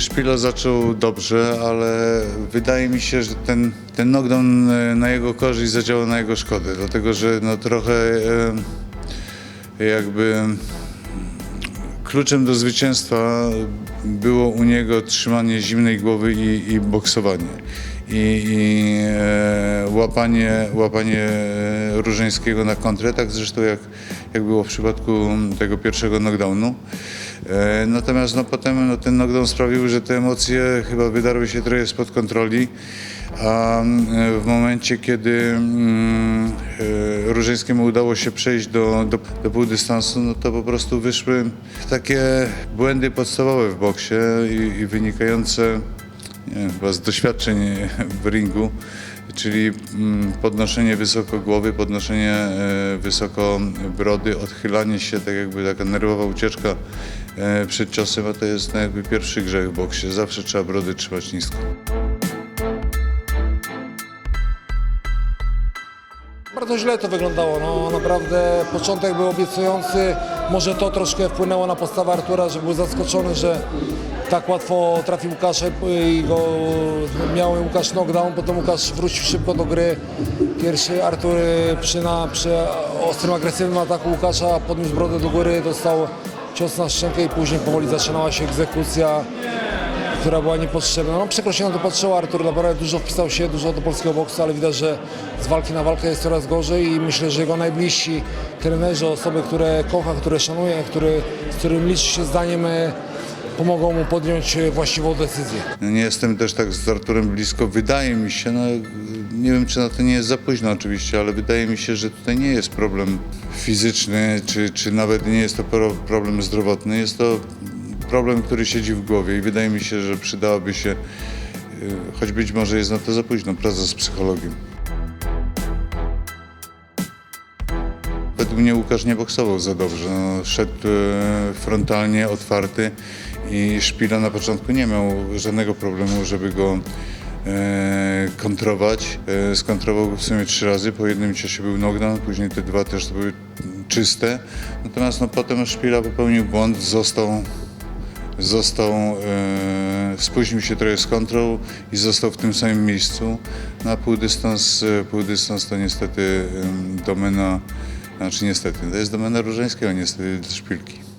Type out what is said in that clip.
Szpilo zaczął dobrze, ale wydaje mi się, że ten, ten knockdown na jego korzyść zadziałał na jego szkodę, dlatego że no trochę jakby kluczem do zwycięstwa było u niego trzymanie zimnej głowy i, i boksowanie. I, i e, łapanie, łapanie Różeńskiego na kontrę, tak zresztą jak, jak było w przypadku tego pierwszego knockdownu. E, natomiast no, potem no, ten knockdown sprawił, że te emocje chyba wydarły się trochę spod kontroli, a mm, w momencie, kiedy mm, e, Różeńskiemu udało się przejść do, do, do półdystansu, no to po prostu wyszły takie błędy podstawowe w boksie i, i wynikające z doświadczeń w ringu, czyli mm, podnoszenie wysoko głowy, podnoszenie e, wysoko brody, odchylanie się, tak jakby taka nerwowa ucieczka e, przed ciosem, a to jest no, jakby pierwszy grzech w boksie. Zawsze trzeba brody trzymać nisko. Bardzo źle to wyglądało. No, naprawdę początek był obiecujący. Może to troszkę wpłynęło na postawę Artura, że był zaskoczony, że tak łatwo trafił Łukasz i go miał Łukasz knockdown. Potem Łukasz wrócił szybko do gry. Pierwszy Artur przy, na, przy ostrym, agresywnym ataku Łukasza podniósł brodę do góry, dostał cios na szczękę i później powoli zaczynała się egzekucja która była niepotrzebna. No przekrocznie na to patrzył Artur, naprawdę dużo wpisał się, dużo do polskiego boksu, ale widać, że z walki na walkę jest coraz gorzej i myślę, że jego najbliżsi trenerzy, osoby, które kocha, które szanuje, który, z którym liczy się zdaniem, e, pomogą mu podjąć właściwą decyzję. Nie jestem też tak z Arturem blisko. Wydaje mi się, no nie wiem czy na to nie jest za późno oczywiście, ale wydaje mi się, że tutaj nie jest problem fizyczny, czy, czy nawet nie jest to pro- problem zdrowotny. Jest to problem, który siedzi w głowie i wydaje mi się, że przydałoby się, y, choć być może jest na to za późno, praca z psychologiem. Według mnie Łukasz nie boksował za dobrze. No, szedł e, frontalnie, otwarty i Szpila na początku nie miał żadnego problemu, żeby go e, kontrować. Skontrował go w sumie trzy razy. Po jednym ciosie był knockdown, później te dwa też były czyste. Natomiast no, potem Szpila popełnił błąd, został został, e, spóźnił się trochę z kontrol i został w tym samym miejscu. Na półdystans, e, półdystans to niestety domena, znaczy niestety, to jest domena Różańskiego, niestety Szpilki.